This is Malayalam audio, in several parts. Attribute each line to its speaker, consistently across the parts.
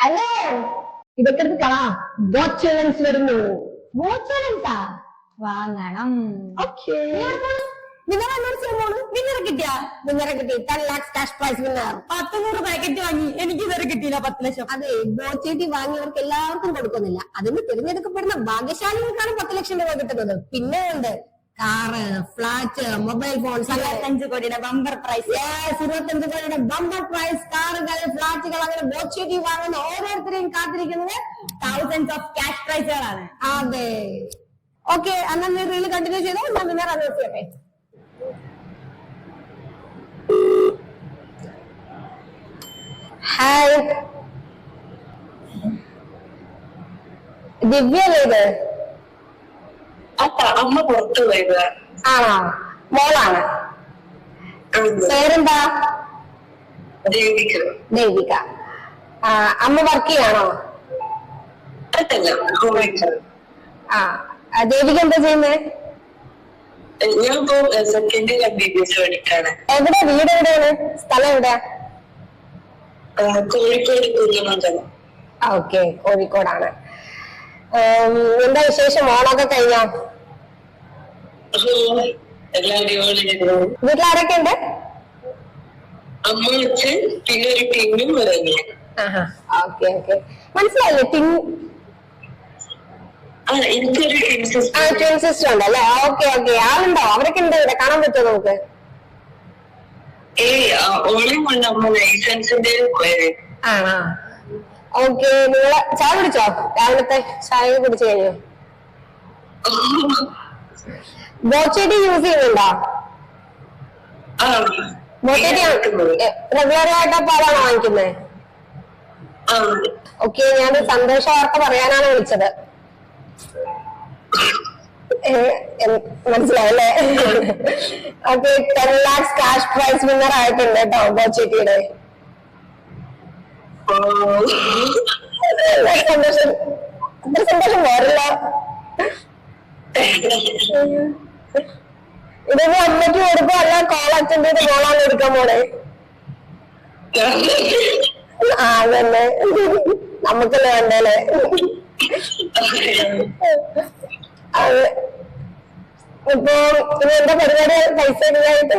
Speaker 1: ഹലോ ഇതൊക്കെ എടുത്ത് കളാ ബോച്ചലൻസ് വരുന്നു. ബോച്ചലൻസാ
Speaker 2: വാങ്ങണം
Speaker 1: ഓക്കേ വിന്നർ വിന്നറെ കിട്ടിയാ വിന്നറെ കിട്ടി ten lakhs cash prize winner
Speaker 2: പത്ത് നൂറ് പാക്കറ്റ് വാങ്ങി എനിക്ക് ഇതുവരെ കിട്ടിയില്ല പത്ത് ലക്ഷം
Speaker 1: അതെ ബോച്ചേട്ടി വാങ്ങിയവർക്ക് എല്ലാവർക്കും കൊടുക്കുന്നില്ല. അതിന് തിരഞ്ഞെടുക്കപ്പെടുന്ന ഭാഗ്യശാലികൾക്കാണ് പത്ത് ലക്ഷം രൂപ കിട്ടുന്നത്. പിന്നെ ഉണ്ട് കാറ് ഫ്ലാറ്റ് മൊബൈൽ ഫോൺ
Speaker 2: ഇരുപത്തഞ്ച് കോടിയുടെ ബമ്പർ പ്രൈസ്
Speaker 1: ഇരുപത്തഞ്ച് കോടിയുടെ ബമ്പർ പ്രൈസ് കാറുകൾ ഫ്ലാറ്റുകൾ അങ്ങനെ ബോക്സിറ്റി വാങ്ങുന്ന ഓരോരുത്തരെയും കാത്തിരിക്കുന്നത്
Speaker 2: തൗസൻഡ്സ് ഓഫ് ക്യാഷ് പ്രൈസുകളാണ്
Speaker 1: അതെ. ഓക്കെ എന്നാ നീ റീൽ കണ്ടിന്യൂ ചെയ്തോ? ഞാൻ പിന്നെ അത് ചെയ്യട്ടെ. ഹായ് ദിവ്യ അല്ലേ ഇത്?
Speaker 3: അമ്മ പുറത്തു പോയത്.
Speaker 1: ആണോ? മോളാണ്. പേരെന്താ? ദേവിക ദേവിക അമ്മ വർക്ക് ചെയ്യാണോ? ആ ദേവിക എന്താ ചെയ്യുന്നത്
Speaker 3: ഞാൻ ഇപ്പോ second M B B S പഠിക്കാണ്.
Speaker 1: എവിടെ? വീട് എവിടെയാണ്? സ്ഥലം എവിടെയാ
Speaker 3: കോഴിക്കോട്
Speaker 1: ഓക്കെ കോഴിക്കോടാണ്. എന്താ വിശേഷം? ഓണൊക്കെ കഴിഞ്ഞോ? വീട്ടിൽ ആരൊക്കെ ഉണ്ട്
Speaker 3: അമ്മ അച്ഛൻ പിന്നെ ഒരു ടീമും പറഞ്ഞു
Speaker 1: ഓക്കെ ഓക്കെ. മനസ്സിലായില്ലേ
Speaker 3: എനിക്കൊരു ടീം സിസ്റ്റർ
Speaker 1: ട്വിൻ സിസ്റ്റർ ഉണ്ട് അല്ലേ? Okay okay. ആളുണ്ടോ? അവരൊക്കെ ഉണ്ട് ഇവിടെ? കാണാൻ പറ്റുമോ നമുക്ക്?
Speaker 3: ഏയ് ഓണം കൊണ്ട് അമ്മ ലൈസൻസിന്റെ
Speaker 1: ആണോ? ഓക്കെ നിങ്ങൾ ചായ കുടിച്ചോ? രാവിലത്തെ ചായ കുടിച്ചു കഴിഞ്ഞോ? ബോച്ചേട്ടി യൂസ് ചെയ്യുന്നുണ്ടോ?
Speaker 3: കേൾക്കുന്നത്.
Speaker 1: റെഗുലർ ആയിട്ട് പാലാണ് വാങ്ങിക്കുന്നത് ഓക്കെ ഞാൻ സന്തോഷ വാർത്ത പറയാനാണ് വിളിച്ചത്. മനസ്സിലായല്ലേ? Okay ten lakhs cash prize winner ആയിട്ടുണ്ട് കേട്ടോ ബോച്ചേട്ടിയുടെ സന്തോഷം അത്ര സന്തോഷം വേറില്ല ഇതിപ്പോ അമ്മയ്ക്ക് കൊടുക്കും അല്ല കോൾ അറ്റൻഡ് ചെയ്ത് കോളാണ് എടുക്കാൻ പോണേ. ആ അതന്നെ. നമുക്കല്ലേ വേണ്ടല്ലേ അതെ ഇപ്പൊ ഇനി എന്താ പരിപാടി? പൈസ ഇടുകയായിട്ട്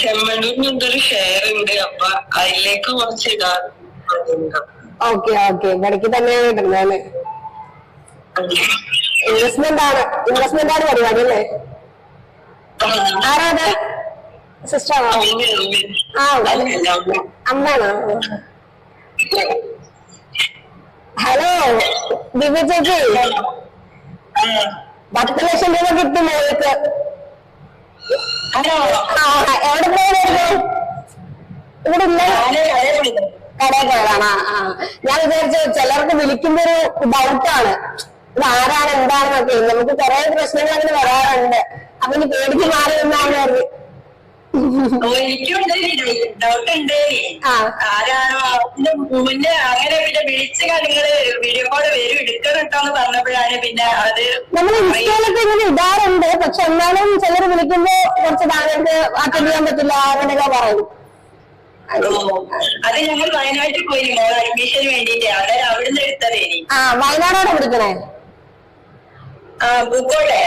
Speaker 3: ചെമ്മണ്ണൂരിന് എന്തൊരു ഷെയർ ഉണ്ട്. അപ്പൊ അതിലേക്ക് കുറച്ച് ഇടാൻ
Speaker 1: ഓക്കെ ഓക്കെ. ഇടയ്ക്ക് തന്നെയാണ് കിട്ടുന്നത് അല്ലേ ഇൻവെസ്റ്റ്മെന്റ് ആണ്. ഇൻവെസ്റ്റ്മെന്റ് ആണ് പരിപാടി അല്ലേ? ആരാത് സിസ്റ്റർ ആ അമ്മാണോ ഹലോ ദിവ്യ ചേച്ചി. പത്ത് ലക്ഷം രൂപ കിട്ടും മോൾക്ക് എവിടെ പോയായിരുന്നു ഇവിടെ ഇല്ല. കടയിൽ പോയതാണ്? ഞാൻ വിചാരിച്ചു ചിലർക്ക് വിളിക്കുമ്പോ ഒരു ഡൗട്ടാണ് ഇത് ആരാണ് എന്താണെന്നൊക്കെ നമുക്ക് കുറെ പ്രശ്നങ്ങൾ അങ്ങനെ വരാറുണ്ട്. അപ്പൊ ഇനി പേടിച്ച് മാറി എന്നാണ് പറഞ്ഞു
Speaker 3: എനിക്കുണ്ട് ഡൗട്ട് ഉണ്ട്
Speaker 1: ആ.
Speaker 3: ആരാണോ? അതിന്റെ മുന്നേ അങ്ങനെ പിന്നെ വിളിച്ച് നിങ്ങൾ വീഡിയോ കോൾ വരും എടുക്കണട്ടോന്ന് പറഞ്ഞപ്പോഴാണ് പിന്നെ അത്
Speaker 1: നമ്മൾ ഇൻസ്റ്റയിലൊക്കെ ഇങ്ങനെ ഇടാറുണ്ട്. പക്ഷെ എന്നാലും ചിലർ വിളിക്കുമ്പോ കുറച്ച് താങ്കൾക്ക് അറ്റൻഡ് ചെയ്യാൻ പറ്റില്ല അങ്ങനെയൊക്കെ പറയും.
Speaker 3: അത് ഞങ്ങൾ വയനാട്ടിൽ പോയി. മോൾ അഡ്മിഷന് വേണ്ടിട്ട് അവിടെ അവിടുന്ന് എടുത്തതേനി
Speaker 1: ആ വയനാടാണ് വിളിക്കണേ?
Speaker 3: പൂക്കോട്ടെ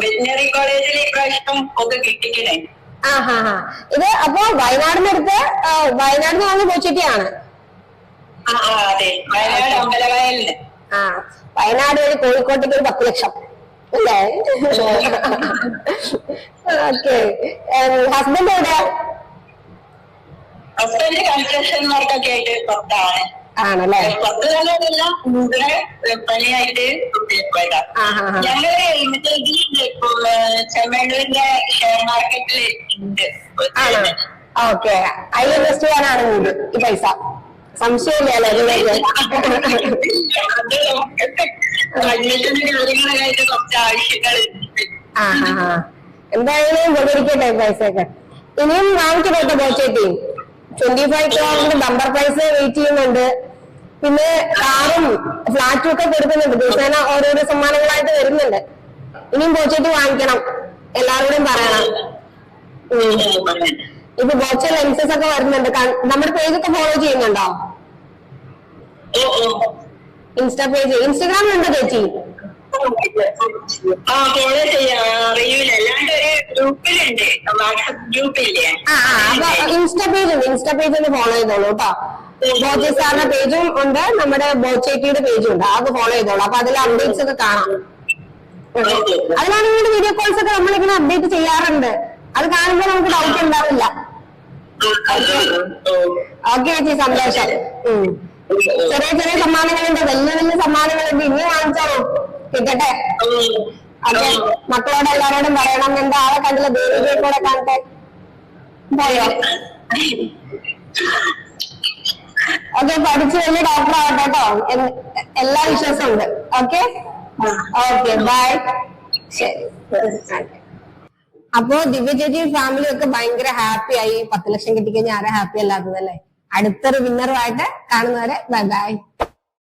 Speaker 3: വെറ്റിനറി കോളേജിൽ ഇപ്രാവശ്യം ഒക്കെ കിട്ടിക്കണേ.
Speaker 1: ആ ഹാ. ഹാ ഇത് അപ്പൊ വയനാടിനടുത്ത് വയനാട് നിന്ന്
Speaker 3: ആ വയനാട്
Speaker 1: വഴി കോഴിക്കോട്ടേക്ക് ഒരു പത്ത് ലക്ഷം. അല്ലേ? ഓക്കെ. ഹസ്ബൻഡ് എവിടെയാ
Speaker 3: ഹസ്ബൻഡ് കൺസ്ട്രക്ഷൻ വർക്കൊക്കെ ആയിട്ട് പുറത്താണ്.
Speaker 1: ആണല്ലേ?
Speaker 3: പത്ത് കാലമല്ല പണിയായിട്ട് ഞങ്ങൾ ഇതിലുണ്ട് ചെമ്മണ്ണൂരിന്റെ ഷെയർ മാർക്കറ്റിൽ ഉണ്ട്.
Speaker 1: ഓക്കെ. അതിൽ ഇൻവെസ്റ്റ് ചെയ്യാനാണ് ഇത് ഈ പൈസ. സംശയമില്ല എന്തായാലും ഉപകരിക്കട്ടെ പൈസയൊക്കെ. ഇനിയും വാങ്ങിക്കട്ടെ ബോച്ചേട്ടി ട്വന്റി ഫൈവ് ക്രോറിന്റെ ബമ്പർ പ്രൈസ് വെയിറ്റ് ചെയ്യുന്നുണ്ട്. പിന്നെ കാറും ഫ്ലാറ്റും ഒക്കെ കൊടുക്കുന്നുണ്ട്. ദിവസേന ഓരോരോ സമ്മാനങ്ങളായിട്ട് വരുന്നുണ്ട്. ഇനിയും ബോച്ചേട്ടി വാങ്ങിക്കണം. എല്ലാവരോടും പറയണം. ഇപ്പൊ ബോച്ച ലെൻസസ് ഒക്കെ വരുന്നുണ്ട്. നമ്മുടെ പേജ് ഒക്കെ ഫോളോ ചെയ്യുന്നുണ്ടോ? ഇൻസ്റ്റാ പേജ് ഇൻസ്റ്റഗ്രാമിലുണ്ടോ ചേച്ചി?
Speaker 3: ആ ഫോളോ ചെയ്യാം. അറിയൂല ഗ്രൂപ്പിലുണ്ട്. വാട്സപ്പ് ഗ്രൂപ്പില്ലേ?
Speaker 1: ഇൻസ്റ്റാ പേജ് ഇൻസ്റ്റാ പേജ് ഒന്ന് ഫോളോ ചെയ്തോളൂ കേട്ടോ ബോച്ചെ സാറിന്റെ പേജും ഉണ്ട് നമ്മുടെ ബോച്ചേറ്റിയുടെ പേജും ഉണ്ട്. അത് ഫോളോ ചെയ്തോളൂ. അപ്പൊ അതിൽ അപ്ഡേറ്റ്സ് ഒക്കെ കാണാം. അതിലാണ് ഇങ്ങനെ വീഡിയോ കോൾസ് ഒക്കെ നമ്മളിങ്ങനെ അപ്ഡേറ്റ് ചെയ്യാറുണ്ട്. അത് കാണുമ്പോൾ നമുക്ക് ഡൗട്ട് ഉണ്ടാവില്ല. ഓക്കെ ചേച്ചി സന്തോഷം. ചെറിയ ചെറിയ സമ്മാനങ്ങളുണ്ട്. വലിയ വലിയ സമ്മാനങ്ങളുണ്ട്. ഇനി വാങ്ങിച്ചോളൂ. കിട്ടട്ടെ? ഓക്കെ മക്കളോട് എല്ലാരോടും പറയണം. എന്റെ ആളെ കണ്ടില്ല? ദേവികയെ കൂടെ കാണട്ടെ? പോയോ ഓക്കെ പഠിച്ചു വലിയ ഡോക്ടർ ആവട്ടെ കേട്ടോ എല്ലാ വിശ്വാസം ഉണ്ട്. ഓക്കെ? ഓക്കെ ബൈ ശരി. അപ്പോ ദിവ്യചേച്ചിയും ഫാമിലി ഒക്കെ ഭയങ്കര ഹാപ്പി ആയി. പത്ത് ലക്ഷം കിട്ടിക്കഴിഞ്ഞാൽ ആരാ ഹാപ്പി അല്ലാത്തതല്ലേ? അടുത്തൊരു വിന്നറുമായിട്ട് കാണുന്നവരെ ബൈ ബൈ